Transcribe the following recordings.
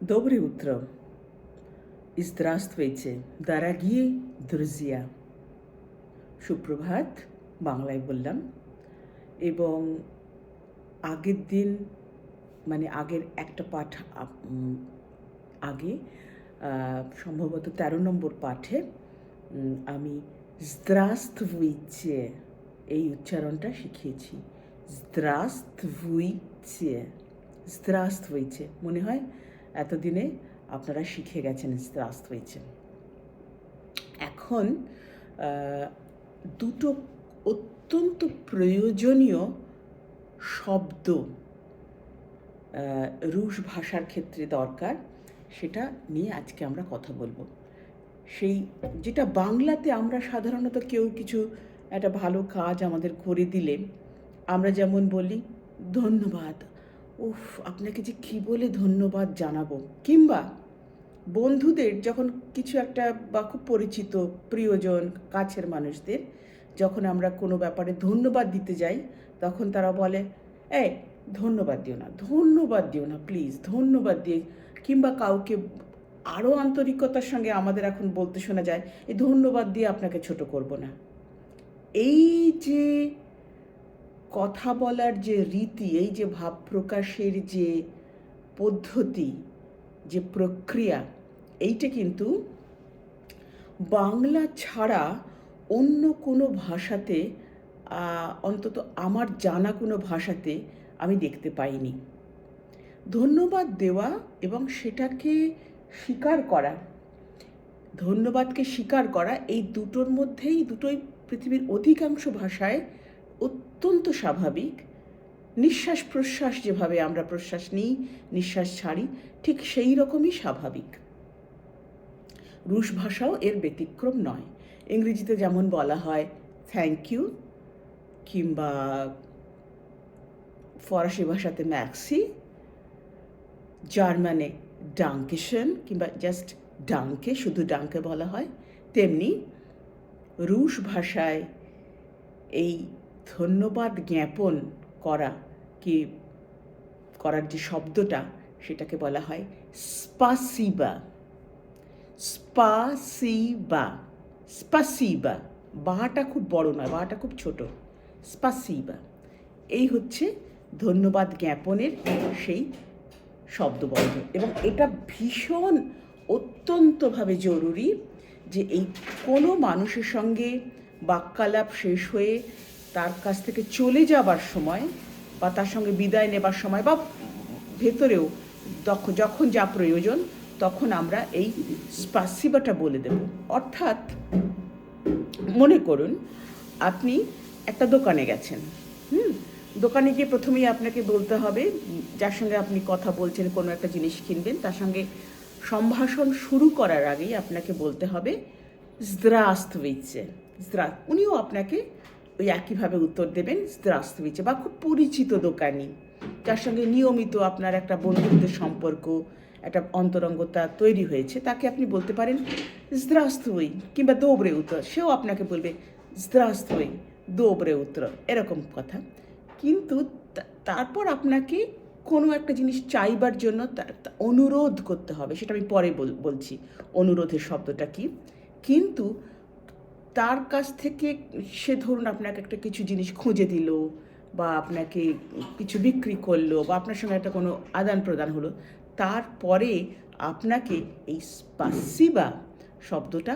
Доброе утро. И здравствуйте, дорогие друзья. সুপ্রভাত বাংলায় বললাম এবং আগের দিন মানে আগের একটা পাঠ আপ- উম, আগে আহ, সম্ভবত তেরো নম্বর পাঠে উম, আমি zdravствуйте এই উচ্চারণটা শিখিয়েছি zdravствуйте zdravствуйте মনে হয় এতদিনে আপনারা শিখে গেছেন স্ত্রাস্ত হয়েছেন এখন দুটো অত্যন্ত প্রয়োজনীয় শব্দ রুশ ভাষার ক্ষেত্রে দরকার, সেটা নিয়ে আজকে আমরা কথা বলব। সেই যেটা বাংলাতে আমরা সাধারণত কেউ কিছু একটা ভালো কাজ আমাদের করে দিলে, আমরা যেমন বলি, ধন্যবাদ। উফ, আপনাকে যে কী বলে ধন্যবাদ জানাব। কিংবা বন্ধুদের যখন কিছু একটা বা খুব পরিচিত প্রিয়জন, কাছের মানুষদের যখন আমরা কোনো ব্যাপারে ধন্যবাদ দিতে যাই, তখন তারা বলে, এই, ধন্যবাদ দিও না, ধন্যবাদ দিও না প্লিজ ধন্যবাদ দিয়ে। কিংবা কাউকে আরও আন্তরিকতার সঙ্গে আমাদের এখন বলতে শোনা যায়, এই ধন্যবাদ দিয়ে আপনাকে ছোট করব না। এই যে কথা বলার যে রীতি, এই যে ভাব প্রকাশের যে পদ্ধতি, যে প্রক্রিয়া, এইটা কিন্তু বাংলা ছাড়া অন্য কোনো ভাষাতে অন্তত আমার জানা কোনো ভাষাতে আমি দেখতে পাইনি। ধন্যবাদ দেওয়া এবং সেটাকে স্বীকার করা। ধন্যবাদকে স্বীকার করা এই দুটোর মধ্যেই, দুটোই পৃথিবীর অধিকাংশ ভাষায় অত্যন্ত স্বাভাবিক। নিঃশ্বাস প্রশ্বাস যেভাবে আমরা প্রশ্বাস নিই, নিঃশ্বাস ছাড়ি, ঠিক সেই রকমই স্বাভাবিক। রুশ ভাষাও এর ব্যতিক্রম নয়। ইংরেজিতে যেমন বলা হয় থ্যাংক ইউ কিংবা ফরাসি ভাষাতে ম্যাক্সি জার্মানে ডাঙ্কেশন কিংবা জাস্ট ডাঙ্কে শুধু ডাঙ্কে বলা হয়। তেমনি রুশ ভাষায় এই ধন্যবাদ জ্ঞাপন করা কি, করার যে শব্দটা সেটাকে বলা হয় স্পাসিবা। স্পাসিবা। স্পাসিবা। বাটা খুব বড় নয়, বাটা খুব ছোট। স্পাসিবা। এই হচ্ছে ধন্যবাদ জ্ঞাপনের সেই শব্দবন্ধ এবং এটা ভীষণ অত্যন্তভাবে জরুরি যে এই কোনো মানুষের সঙ্গে বাক্যালাপ শেষ হয়ে তার কাছ থেকে চলে যাবার সময় বা তার সঙ্গে বিদায় নেবার সময় বা ভেতরেও যখন যা প্রয়োজন, তখন আমরা এই স্পাসিবাটা বলে দেব। অর্থাৎ মনে করুন, আপনি একটা দোকানে গেছেন, হুম? দোকানে গিয়ে প্রথমেই আপনাকে বলতে হবে, যার সঙ্গে আপনি কথা বলছেন, কোনো একটা জিনিস কিনবেন, তার সঙ্গে সম্ভাষণ শুরু করার আগেই আপনাকে বলতে হবে জ্রাস্ত উইচে জ্দ্রা উনিও আপনাকে ওই একইভাবে উত্তর দেবেন দ্রাস্তবিচে বা খুব পরিচিত দোকানি। যার সঙ্গে নিয়মিত আপনার একটা বন্ধুত্বের সম্পর্ক, একটা অন্তরঙ্গতা তৈরি হয়েছে, তাকে আপনি বলতে পারেন দ্রাস্তুই কিংবা দোবরে উত্তর। সেও আপনাকে বলবে দ্রাস্তুই, দোবরে উত্তর, এরকম কথা। কিন্তু তারপর আপনাকে কোনো একটা জিনিস চাইবার জন্য তার অনুরোধ করতে হবে, সেটা আমি পরে বলছি। অনুরোধের শব্দটা কি? কিন্তু তার কাছ থেকে সে ধরুন আপনাকে একটা কিছু জিনিস খুঁজে দিল বা আপনাকে কিছু বিক্রি করলো বা আপনার সঙ্গে একটা কোনো আদান প্রদান হলো তারপরে আপনাকে এই স্পাসিবা শব্দটা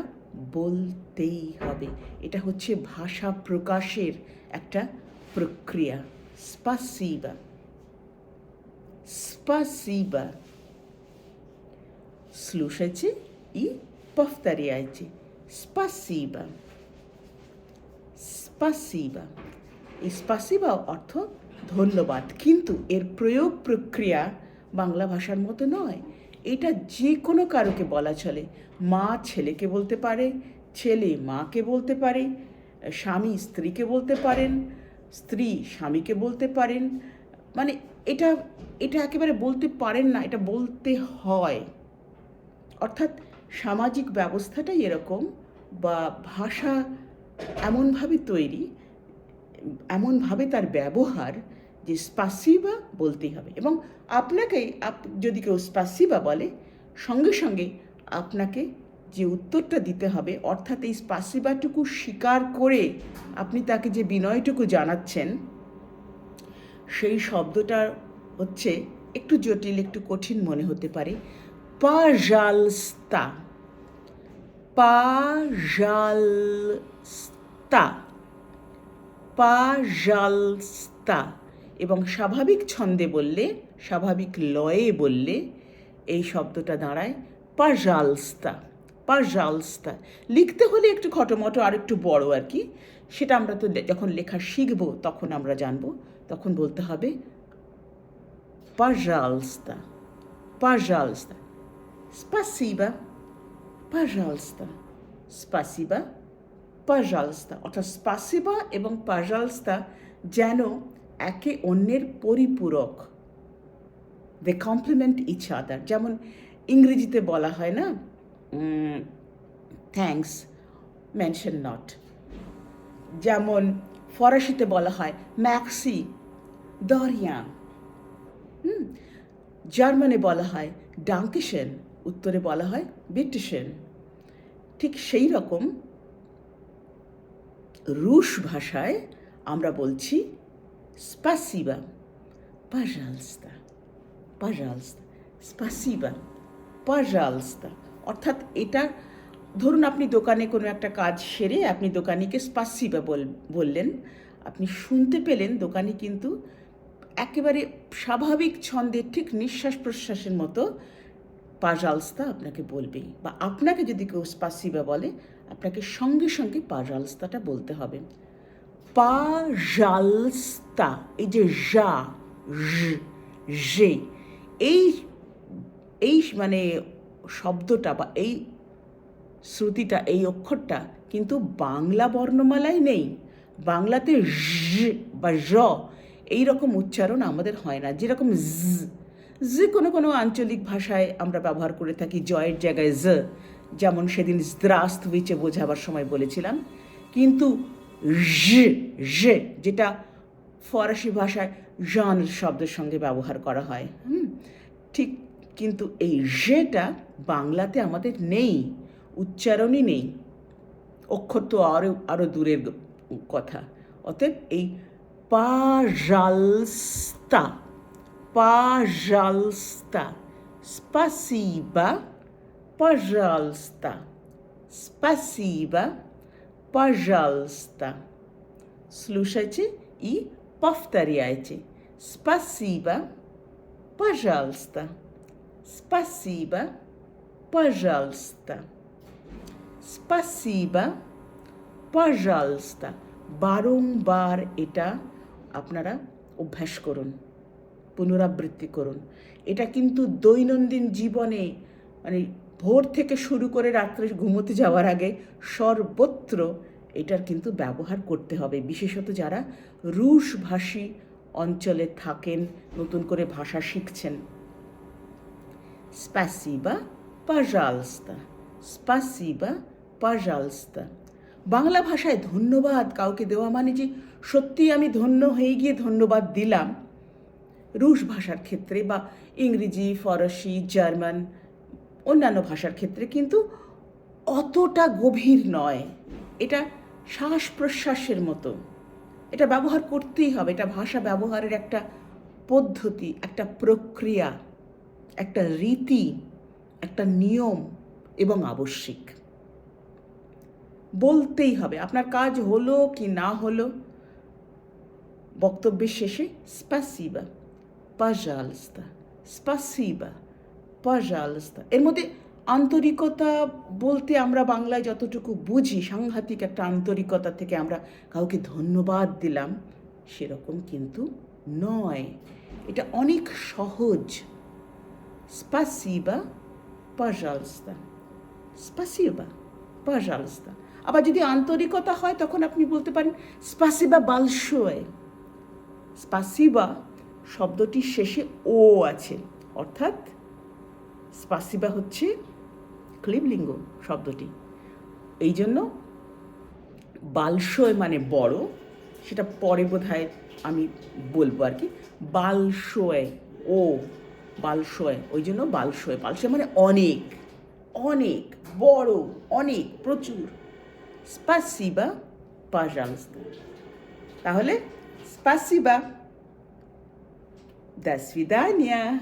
বলতেই হবে এটা হচ্ছে ভাষা প্রকাশের একটা প্রক্রিয়া স্পাসিবা Спасибо. Слушайте и повторяйте. Спасибо. স্পাসিবা স্পাসিবা অর্থ ধন্যবাদ। কিন্তু এর প্রয়োগ প্রক্রিয়া বাংলা ভাষার মতো নয়। এটা যে কোনো কারোকে বলা চলে। মা ছেলেকে বলতে পারে, ছেলে মাকে বলতে পারে, স্বামী স্ত্রীকে বলতে পারেন, স্ত্রী স্বামীকে বলতে পারেন। মানে এটা এটা একেবারে বলতে পারেন না, এটা বলতে হয়। অর্থাৎ সামাজিক ব্যবস্থাটাই এরকম বা ভাষা এমনভাবে তৈরি, এমনভাবে তার ব্যবহার যে স্পাসিবা বলতেই হবে। এবং আপনাকে, আপ- যদি কেউ স্পাসিবা বলে, সঙ্গে সঙ্গে আপনাকে যে উত্তরটা দিতে হবে, অর্থাৎ এই স্পাসিবাটুকু স্বীকার করে আপনি তাকে যে বিনয়টুকু জানাচ্ছেন, সেই শব্দটা হচ্ছে একটু জটিল, একটু কঠিন মনে হতে পারে। পাজালস্তা। স্তা পা জাল স্তা এবং স্বাভাবিক ছন্দে বললে, স্বাভাবিক লয়ে বললে এই শব্দটা দাঁড়ায় পাজালস্তা পাজালস্তা লিখতে হলে একটু খটোমটো আর একটু বড় আর কি। সেটা আমরা তো যখন লেখা শিখব তখন আমরা জানব। তখন বলতে হবে পাজালস্তা পাজালস্তা স্পাসিবা পাজালস্তা স্পাসিবা পাজালস্তা অর্থাৎ স্পাসিবা এবং পাজালস্তা যেন একে অন্যের পরিপূরক। দে কমপ্লিমেন্ট ইচ আদার যেমন ইংরেজিতে বলা হয় না থ্যাংকস মেনশন নট যেমন ফরাসিতে বলা হয় ম্যাক্সি দরিয়া জার্মানে বলা হয় ডাঙ্কিশেন উত্তরে বলা হয় বিটিশেন ঠিক সেই রকম রুশ ভাষায় আমরা বলছি স্পাসিবা পাজালস্তা পাজালস্তা স্পাসিবা পাজালস্তা অর্থাৎ এটা, ধরুন আপনি দোকানে কোনো একটা কাজ সেরে আপনি দোকানিকে স্পাসিবা বললেন। আপনি শুনতে পেলেন দোকানি কিন্তু একেবারে স্বাভাবিক ছন্দে ঠিক নিঃশ্বাস প্রশ্বাসের মতো পাজালস্তা আপনাকে বলবেই বা আপনাকে যদি কেউ স্পাসিবা বলে আপনাকে সঙ্গে সঙ্গে পাজালস্তাটা বলতে হবে। পাজালস্তা, এই যে যা যে এই এই মানে শব্দটা বা এই শ্রুতিটা, এই অক্ষরটা কিন্তু বাংলা বর্ণমালায় নেই। বাংলাতে বা জ এই রকম উচ্চারণ আমাদের হয় না। যেরকম জ যে কোনো কোনো আঞ্চলিক ভাষায় আমরা ব্যবহার করে থাকি, জয়ের জায়গায় জ যেমন সেদিন দ্রাস্তবিচে বোঝাবার সময় বলেছিলাম, কিন্তু যেটা ফরাসি ভাষায় জন শব্দের সঙ্গে ব্যবহার করা হয়, হুম? ঠিক কিন্তু এই যেটা বাংলাতে আমাদের নেই, উচ্চারণই নেই। অক্ষর তো আরও আরও দূরের কথা। অতএব এই পাজালস্তা পাজালস্তা, স্পাসিবা пожалуйста спасибо пожалуйста Слушайте и повторяйте. Спасибо, пожалуйста. Спасибо, пожалуйста. Спасибо, পজালস্তা বারংবার এটা আপনারা অভ্যাস করুন পুনরাবৃত্তি করুন এটা কিন্তু দৈনন্দিন জীবনে মানে ভোর থেকে শুরু করে রাত্রে ঘুমোতে যাওয়ার আগে সর্বত্র এটার কিন্তু ব্যবহার করতে হবে। বিশেষত যারা রুশভাষী অঞ্চলে থাকেন, নতুন করে ভাষা শিখছেন। স্প্যাসিবা পাজালস্তা, স্পাসিবা পাজালস্তা। বাংলা ভাষায় ধন্যবাদ কাউকে দেওয়া মানে যে সত্যিই আমি ধন্য হয়ে গিয়ে ধন্যবাদ দিলাম। রুশ ভাষার ক্ষেত্রে বা ইংরেজি, ফরাসি, জার্মান অন্যান্য ভাষার ক্ষেত্রে কিন্তু অতটা গভীর নয়। এটা শ্বাস প্রশ্বাসের মতো। এটা ব্যবহার করতেই হবে। এটা ভাষা ব্যবহারের একটা পদ্ধতি, একটা প্রক্রিয়া, একটা রীতি, একটা নিয়ম এবং আবশ্যিক। বলতেই হবে, আপনার কাজ হলো কি না হলো। বক্তব্যের শেষে স্পাসিবা, পাজালস্তা, স্পাসিবা। পজালস্তা এর মধ্যে আন্তরিকতা বলতে আমরা বাংলায় যতটুকু বুঝি, সাংঘাতিক একটা আন্তরিকতা থেকে আমরা কাউকে ধন্যবাদ দিলাম, সেরকম কিন্তু নয়। এটা অনেক সহজ। স্পাসিবা পজালস্তা স্পাসিবা পাজালস্তা আবার যদি আন্তরিকতা হয়, তখন আপনি বলতে পারেন, স্পাসিবা বালসয়। স্পাসিবা শব্দটির শেষে ও আছে, অর্থাৎ স্পাসিবা হচ্ছে ক্লিবলিঙ্গ শব্দটি এই জন্য বালশয় মানে বড় সেটা পরে বোধ হয় আমি বলবো আর কি বালশোয় ও বালশোয় ওই জন্য বালশোয় বালশোয় মানে অনেক অনেক বড় অনেক প্রচুর স্পাসিবা পাজালস্তা তাহলে স্পাসিবা До свидания.